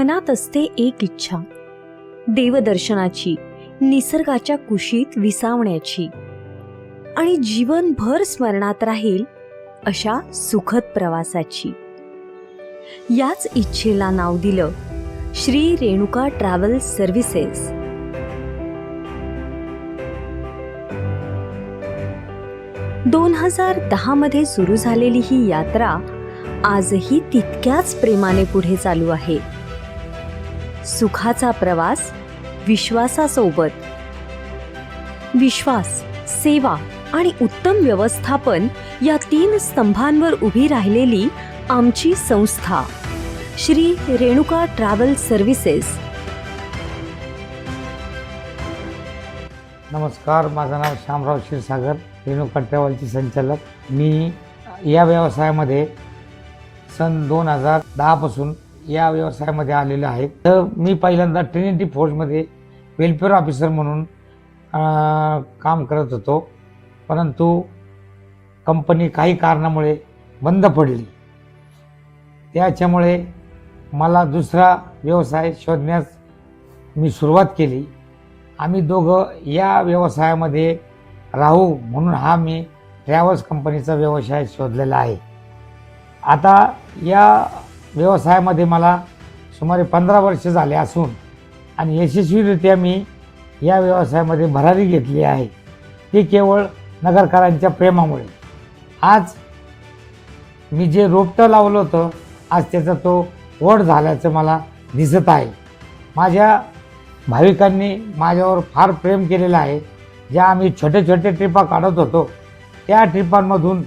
मनात असते एक इच्छा. देवदर्शनाची निसर्गाच्या कुशीत विसावण्याची. आणि जीवनभर स्मरणात राहील अशा सुखद प्रवासाची. याच इच्छेला नाव दिलं श्री रेणुका ट्रॅव्हल सर्व्हिसेस. दोन हजार दहा मध्ये सुरू झालेली ही यात्रा आजही तितक्याच प्रेमाने पुढे चालू आहे. सुखाचा प्रवास विश्वासासोबत. विश्वास सेवा आणि उत्तम व्यवस्थापन या तीन स्तंभांवर उभी राहिलेली आमची संस्था. Shri Renuka travel services. नमस्कार माझं नाव श्यामराव क्षीरसागर रेणुका ट्रॅव्हलचे संचालक. मी या व्यवसायामध्ये सन दोन हजार दहापासून या व्यवसायामध्ये आलेलो आहे. तर मी पहिल्यांदा ट्रिनिटी फोर्समध्ये वेलफेअर ऑफिसर म्हणून काम करत होतो. परंतु कंपनी काही कारणामुळे बंद पडली. त्याच्यामुळे मला दुसरा व्यवसाय शोधण्यास मी सुरुवात केली. आम्ही दोघं या व्यवसायामध्ये राहू म्हणून हा मी ट्रॅव्हल्स कंपनीचा व्यवसाय शोधलेला आहे. आता या व्यवसायामध्ये मला सुमारे पंधरा वर्ष झाले असून आणि यशस्वीरित्या मी या व्यवसायामध्ये भरारी घेतली आहे. ती केवळ नगरकरांच्या प्रेमामुळे. आज मी जे रोपटं लावलं होतं आज त्याचा तो वड झाल्याचं मला दिसत आहे. माझ्या भाविकांनी माझ्यावर फार प्रेम केलेलं आहे. ज्या आम्ही छोटे छोटे ट्रिपा काढत होतो त्या ट्रिपांमधून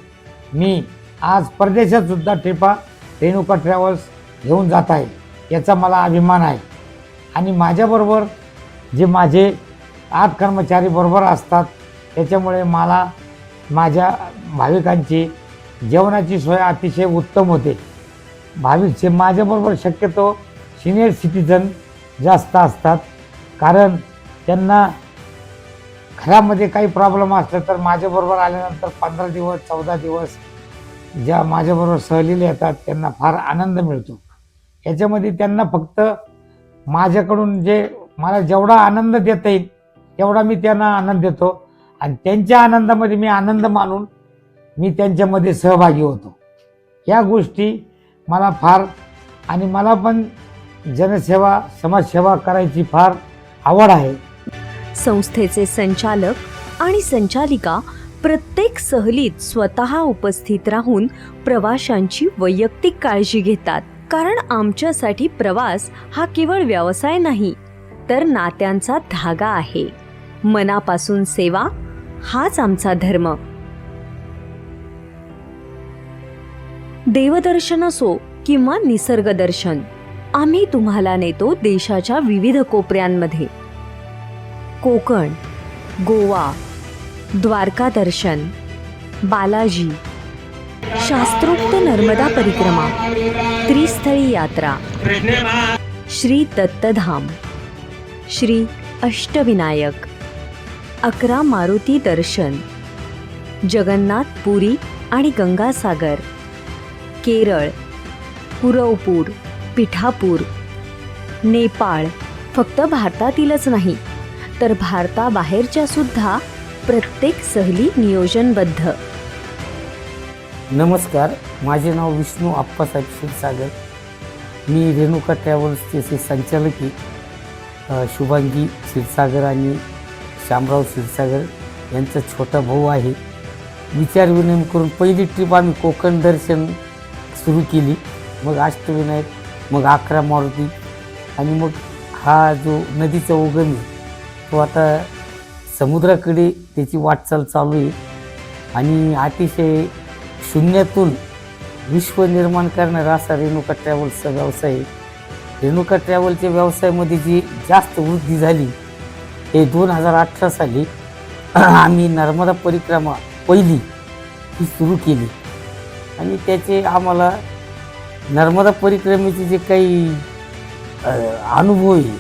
मी आज परदेशातसुद्धा ट्रिपा रेणुका ट्रॅव्हल्स घेऊन जात आहे. याचा मला अभिमान आहे. आणि माझ्याबरोबर जे माझे आत कर्मचारी बरोबर असतात त्याच्यामुळे मला माझ्या भाविकांची जेवणाची सोय अतिशय उत्तम होते. भाविकचे माझ्याबरोबर शक्यतो सिनियर सिटीजन जास्त असतात. कारण त्यांना घरामध्ये काही प्रॉब्लेम असले तर माझ्याबरोबर आल्यानंतर पंधरा दिवस चौदा दिवस ज्या माझ्याबरोबर सहलीला येतात त्यांना फार आनंद मिळतो. याच्यामध्ये त्यांना फक्त माझ्याकडून जे मला जेवढा आनंद देता येईल तेवढा मी त्यांना आनंद देतो. आणि त्यांच्या आनंदामध्ये मी आनंद मानून मी त्यांच्यामध्ये सहभागी होतो. या गोष्टी मला फार आणि मला पण जनसेवा समाजसेवा करायची फार आवड आहे. संस्थेचे संचालक आणि संचालिका प्रत्येक सहलीत स्वतः उपस्थित राहून प्रवाशांची वैयक्तिक काळजी घेतात. कारण आमच्यासाठी प्रवास हा केवळ व्यवसाय नाही तर नात्यांचा धागा आहे. मनापासून सेवा हाच आमचा धर्म. देवदर्शन असो किंवा निसर्गदर्शन आम्ही तुम्हाला नेतो देशाच्या विविध कोपऱ्यांमध्ये. कोकण गोवा द्वारका दर्शन बालाजी शास्त्रोक्त नर्मदा परिक्रमा त्रिस्थळी यात्रा श्री दत्तधाम श्री अष्टविनायक अकरा मारुती दर्शन जगन्नाथ पुरी आणि गंगासागर केरळ कुरवपूर पिठापूर नेपाळ. फक्त भारतातीलच नाही तर भारताबाहेरच्या सुद्धा प्रत्येक सहली नियोजनबद्ध. नमस्कार माझे नाव विष्णू आप्पासाहेब क्षीरसागर. मी रेणुका ट्रॅव्हल्सचे संचालकी शुभांगी क्षीरसागर आणि शामराव क्षीरसागर यांचा छोटा भाऊ आहे. विचार विनिमय करून पहिली ट्रिप आम्ही कोकण दर्शन सुरू केली. मग अष्टविनायक मग अकरा मारुती आणि मग हा जो नदीचा उगम आहे तो आता समुद्राकडे त्याची वाटचाल चालू आहे. आणि अतिशय शून्यातून विश्व निर्माण करणारा असा रेणुका ट्रॅव्हल्सचा व्यवसाय आहे. रेणुका ट्रॅव्हलच्या व्यवसायामध्ये जी जास्त वृद्धी झाली हे दोन हजार अठरा साली आम्ही नर्मदा परिक्रमा पहिली ही सुरू केली. आणि त्याचे आम्हाला नर्मदा परिक्रमेचे जे काही अनुभव आहे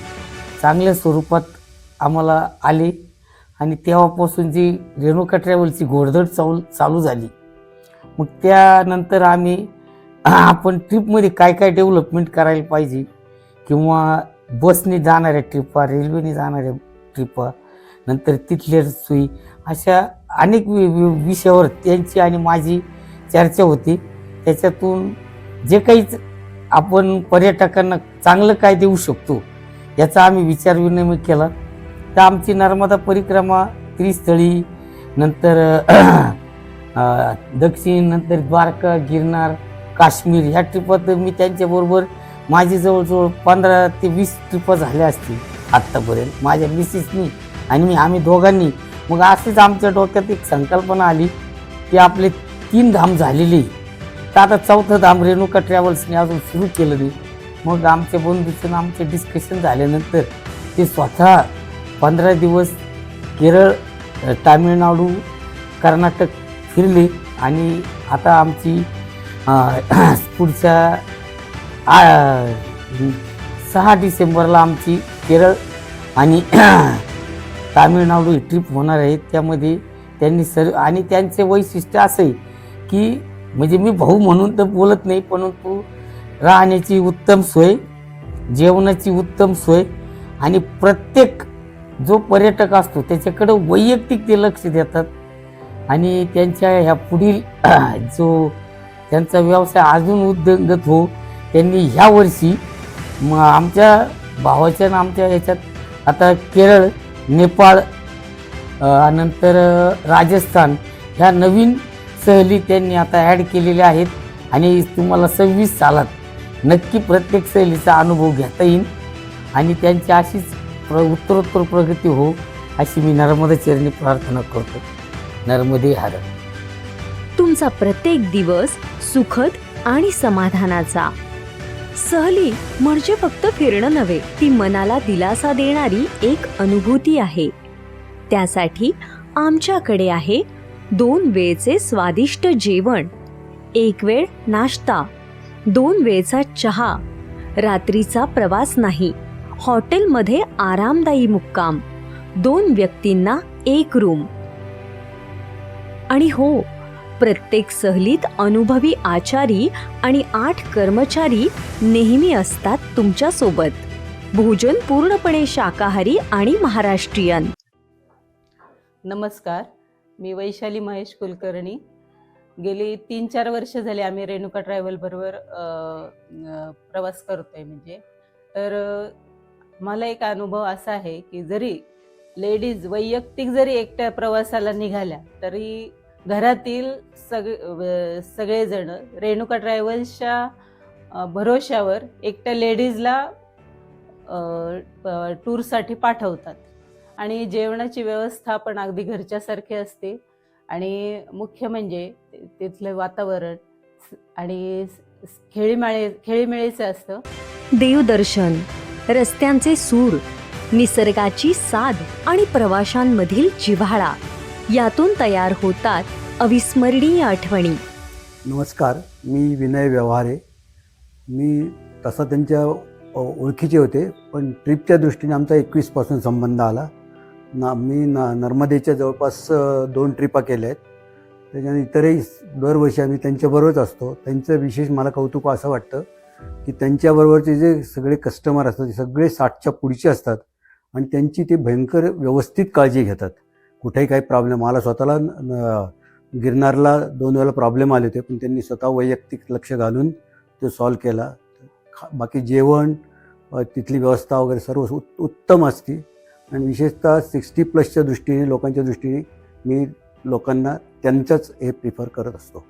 चांगल्या स्वरूपात आम्हाला आले. आणि तेव्हापासून जी रेणुका ट्रॅव्हलची घोडदड चालू चालू झाली. मग त्यानंतर आम्ही आपण ट्रिपमध्ये काय काय डेव्हलपमेंट करायला पाहिजे किंवा बसने जाणाऱ्या ट्रिपा रेल्वेने जाणाऱ्या ट्रिपा नंतर तिथल्या सोयी अशा अनेक वि- वि- विषयावर त्यांची आणि माझी चर्चा होती. त्याच्यातून जे काही आपण पर्यटकांना चांगलं काय देऊ शकतो याचा आम्ही विचार विनिमय केला. तर आमची नर्मदा परिक्रमा त्रिस्थळी नंतर दक्षिण नंतर द्वारका गिरनार काश्मीर ह्या ट्रिपात मी त्यांच्याबरोबर माझी जवळजवळ पंधरा ते वीस ट्रिपा झाल्या असतील आत्तापर्यंत. माझ्या मिसेसनी आणि मी आम्ही दोघांनी. मग अशीच आमच्या डोक्यात एक संकल्पना आली की आपले तीन धाम झालेले. तर आता चौथं धाम रेणुका ट्रॅव्हल्सने अजून सुरू केलं नाही. मग आमच्या बंधूचं आमचे डिस्कशन झाल्यानंतर ते स्वतः पंधरा दिवस केरळ तामिळनाडू कर्नाटक फिरले आणि आता आमची पुढच्या आ, सहा डिसेंबरला आमची केरळ आणि तामिळनाडू ही ट्रिप होणार आहे. त्यामध्ये त्यांनी सर्व आणि त्यांचे वैशिष्ट्य असं आहे की म्हणजे मी भाऊ म्हणून तर बोलत नाही परंतु राहण्याची उत्तम सोय जेवणाची उत्तम सोय आणि प्रत्येक जो पर्यटक असतो त्याच्याकडं वैयक्तिक ते लक्ष देतात. आणि त्यांच्या ह्या पुढील जो त्यांचा व्यवसाय अजून उद्योगत हो त्यांनी ह्या वर्षी म आमच्या भावाच्या आणि आमच्या ह्याच्यात आता केरळ नेपाळ नंतर राजस्थान ह्या नवीन सहली त्यांनी आता ॲड केलेल्या आहेत. आणि तुम्हाला सव्वीस सालात नक्की प्रत्येक सहलीचा अनुभव घेता येईल. आणि त्यांची अशीच प्र उत्तरोत्तर प्रगती हो अशी मी नर्मदा चरणी प्रार्थना करतो. नर्मदे हर तुमचा प्रत्येक दिवस सुखद आणि समाधानाचा. सहली म्हणजे फक्त फिरणं नव्हे ती मनाला दिलासा देणारी एक अनुभूती आहे. त्यासाठी आमच्याकडे आहे दोन वेळचे स्वादिष्ट जेवण एक वेळ नाश्ता दोन वेळचा चहा रात्रीचा प्रवास नाही. हॉटेलमध्ये आरामदायी मुक्काम. दोन व्यक्तींना एक रूम. आणि हो प्रत्येक सहलीत अनुभवी आचारी आणि आठ कर्मचारी नेहमी असतात तुमच्यासोबत भोजन पूर्णपणे शाकाहारी आणि महाराष्ट्रीयन. नमस्कार मी वैशाली महेश कुलकर्णी. गेली तीन चार वर्ष झाले आम्ही रेणुका ट्रॅव्हल बरोबर प्रवास करतोय म्हणजे. तर मला एक अनुभव असा आहे की जरी लेडीज वैयक्तिक जरी एकट्या प्रवासाला निघाल्या तरी घरातील सग व- सगळेजण रेणुका ट्रॅव्हल्सच्या भरोश्यावर एकट्या लेडीजला टूरसाठी पाठवतात. आणि जेवणाची व्यवस्था पण अगदी घरच्यासारखी असते. आणि मुख्य म्हणजे तिथलं वातावरण आणि खेळीमाळे खेळीमेळीचं असतं. देवदर्शन. रस्त्यांचे सूर निसर्गाची साध आणि प्रवाशांमधील जिव्हाळा यातून तयार होतात अविस्मरणीय आठवणी. नमस्कार मी विनय व्यवहारे. मी तसा त्यांच्या ओळखीचे होते पण ट्रिपच्या दृष्टीने आमचा एकवीसपासून संबंध आला. ना मी ना नर्मदेच्या जवळपास दोन ट्रिपा केल्या आहेत. त्याच्याने इतरही दरवर्षी आम्ही त्यांच्याबरोबरच असतो. त्यांचं विशेष मला कौतुक असं वाटतं की त्यांच्याबरोबरचे जे सगळे कस्टमर असतात ते सगळे साठच्या पुढचे असतात आणि त्यांची ते भयंकर व्यवस्थित काळजी घेतात. कुठेही काही प्रॉब्लेम मला स्वतःला गिरनारला दोन वेळेला प्रॉब्लेम आले होते पण त्यांनी स्वतः वैयक्तिक लक्ष घालून तो सॉल्व केला. खा- बाकी जेवण तिथली व्यवस्था वगैरे सर्व उत- उत्तम असते. आणि विशेषतः सिक्स्टी प्लसच्या दृष्टीने लोकांच्या दृष्टीने मी लोकांना त्यांचंच हे प्रिफर करत असतो.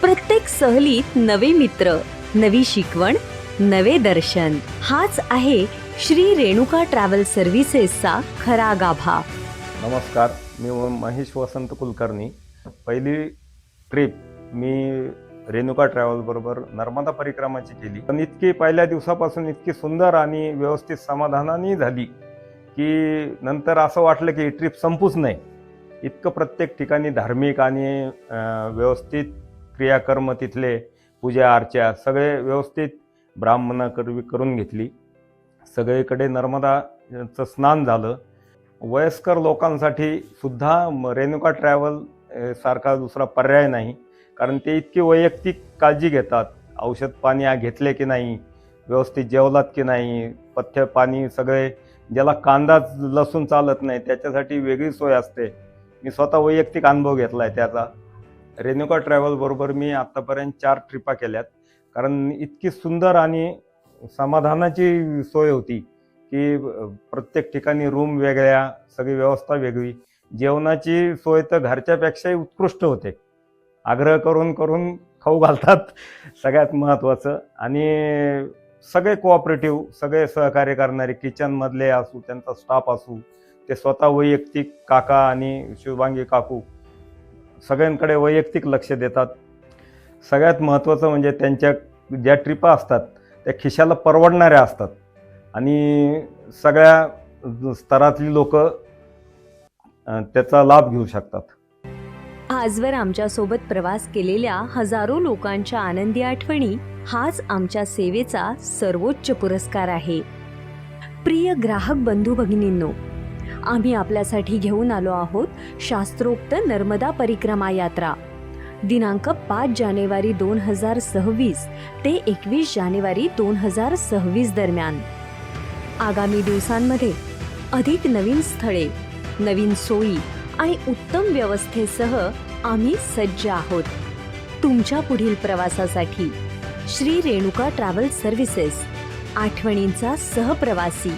प्रत्येक सहलीत नवे मित्र नवी शिकवण नवे दर्शन. हाच आहे श्री रेणुका ट्रॅव्हल सर्व्हिसेसचा खरा गाभा. नमस्कार मी महेश वसंत कुलकर्णी. पहिली ट्रिप मी रेणुका ट्रॅव्हल बरोबर नर्मदा परिक्रमाची केली. पण इतकी पहिल्या दिवसापासून इतकी सुंदर आणि व्यवस्थित समाधानाने झाली की नंतर असं वाटलं की ही ट्रिप संपूच नाही. इतकं प्रत्येक ठिकाणी धार्मिक आणि व्यवस्थित क्रियाकर्म तिथले पूजा अर्चा सगळे व्यवस्थित ब्राह्मणं करून घेतली. सगळीकडे नर्मदाचं स्नान झालं. वयस्कर लोकांसाठी सुद्धा म- रेणुका ट्रॅव्हल सारखा दुसरा पर्याय नाही. कारण ते इतकी वैयक्तिक काळजी घेतात. औषध पाणी घेतले की नाही? व्यवस्थित जेवलात की नाही? पथ्य पाणी सगळे ज्याला कांदा लसूण चालत नाही त्याच्यासाठी वेगळी सोय असते. मी स्वतः वैयक्तिक अनुभव घेतला आहे त्याचा. रेणुका ट्रॅव्हल बरोबर मी आत्तापर्यंत चार ट्रिपा केल्यात. कारण इतकी सुंदर आणि समाधानाची सोय होती की प्रत्येक ठिकाणी रूम वेगळ्या सगळी व्यवस्था वेगळी. जेवणाची सोय तर घरच्यापेक्षाही उत्कृष्ट होते. आग्रह करून करून खाऊ घालतात सगळ्यात महत्त्वाचं आणि सगळे कोऑपरेटिव्ह सगळे सहकार्य करणारे किचनमधले असू त्यांचा स्टाफ असू ते स्वतः वैयक्तिक काका आणि शुभांगी काकू सगळ्यांकडे वैयक्तिक लक्ष देतात. सगळ्यात महत्त्वाचं म्हणजे त्यांच्या ज्या ट्रिपा असतात त्या खिशाला परवडणाऱ्या असतात. आणि सगळ्या स्तरातली लोक त्याचा लाभ घेऊ शकतात. आजवर आमच्यासोबत प्रवास केलेल्या हजारो लोकांच्या आनंदी आठवणी हाच आमच्या सेवेचा सर्वोच्च पुरस्कार आहे. प्रिय ग्राहक बंधू भगिनींनो आम्ही आपल्यासाठी घेऊन आलो आहोत शास्त्रोक्त नर्मदा परिक्रमा यात्रा. दिनांक पाच जानेवारी दोन हजार सव्वीस ते एकवीस जानेवारी दोन हजार सव्वीस दरम्यान. आगामी दिवसांमध्ये अधिक नवीन स्थळे नवीन सोयी आणि उत्तम व्यवस्थेसह आम्ही सज्ज आहोत. तुमच्या पुढील प्रवासासाठी श्री रेणुका ट्रॅव्हल सर्व्हिसेस आठवणींचा सहप्रवासी.